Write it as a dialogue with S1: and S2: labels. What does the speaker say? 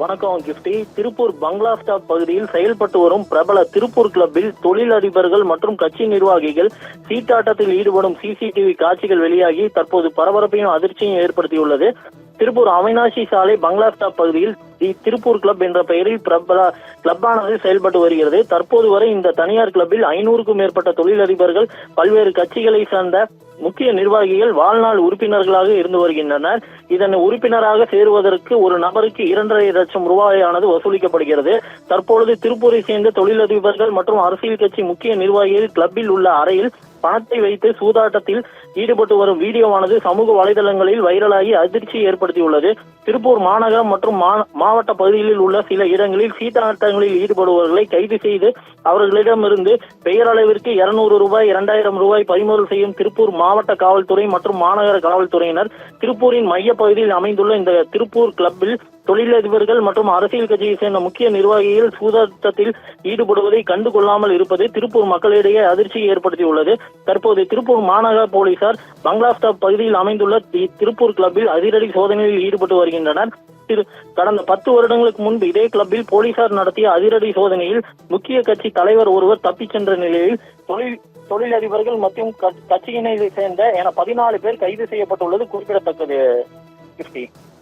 S1: வணக்கம் கிஃப்டி. திருப்பூர் பங்களா ஸ்டாப் பகுதியில் செயல்பட்டு வரும் பிரபல திருப்பூர் கிளப்பில் தொழிலதிபர்கள் மற்றும் கட்சி நிர்வாகிகள் சீட்டாட்டத்தில் ஈடுபடும் சிசிடிவி காட்சிகள் வெளியாகி தற்போது பரபரப்பையும் அதிர்ச்சியும் ஏற்படுத்தியுள்ளது. திருப்பூர் அவினாசி சாலை பங்களா ஸ்டாப் பகுதியில் திருப்பூர் கிளப் என்ற பெயரில் பிரபல கிளப்பானது செயல்பட்டு வருகிறது. தற்போது வரை இந்த தனியார் கிளப்பில் ஐநூறுக்கும் மேற்பட்ட தொழிலதிபர்கள் பல்வேறு கட்சிகளை சார்ந்த முக்கிய நிர்வாகிகள் வாழ்நாள் உறுப்பினர்களாக இருந்து வருகின்றனர். இதன் உறுப்பினராக சேருவதற்கு ஒரு நபருக்கு இரண்டரை லட்சம் ரூபாயானது வசூலிக்கப்படுகிறது. தற்பொழுது திருப்பூரை சேர்ந்த தொழிலதிபர்கள் மற்றும் அரசியல் கட்சி முக்கிய நிர்வாகிகள் கிளப்பில் உள்ள அறையில் பணத்தை வைத்து சூதாட்டத்தில் ஈடுபட்டு வரும் வீடியோவானது சமூக வலைதளங்களில் வைரலாகி அதிர்ச்சியை ஏற்படுத்தியுள்ளது. திருப்பூர் மாநகரம் மற்றும் மாவட்ட பகுதிகளில் உள்ள சில இடங்களில் சீட்டாட்டங்களில் ஈடுபடுபவர்களை கைது செய்து அவர்களிடமிருந்து பெயரளவிற்கு இருநூறு ரூபாய் இரண்டாயிரம் ரூபாய் பறிமுதல் செய்யும் திருப்பூர் மாவட்ட காவல்துறை மற்றும் மாநகர காவல்துறையினர் திருப்பூரின் மைய பகுதியில் அமைந்துள்ள இந்த திருப்பூர் கிளப்பில் தொழிலதிபர்கள் மற்றும் அரசியல் கட்சியை சேர்ந்த முக்கிய நிர்வாகிகள் சூதாட்டத்தில் ஈடுபடுவதை கண்டு கொள்ளாமல் இருப்பது திருப்பூர் மக்களிடையே அதிர்ச்சியை ஏற்படுத்தியுள்ளது. தற்போது திருப்பூர் மாநகர போலீசார் பங்களா ஸ்டாப் பகுதியில் அமைந்துள்ள திருப்பூர் கிளப்பில் அதிரடி சோதனையில் ஈடுபட்டு வருகின்றனர். திரு- கடந்த பத்து வருடங்களுக்கு முன்பு இதே கிளப்பில் போலீசார் நடத்திய அதிரடி சோதனையில் முக்கிய கட்சி தலைவர் ஒருவர் தப்பிச் சென்ற நிலையில் தொழில் தொழிலதிபர்கள் மற்றும் கட்சியினை சேர்ந்த என பதினாலு பேர் கைது செய்யப்பட்டுள்ளது குறிப்பிடத்தக்கது.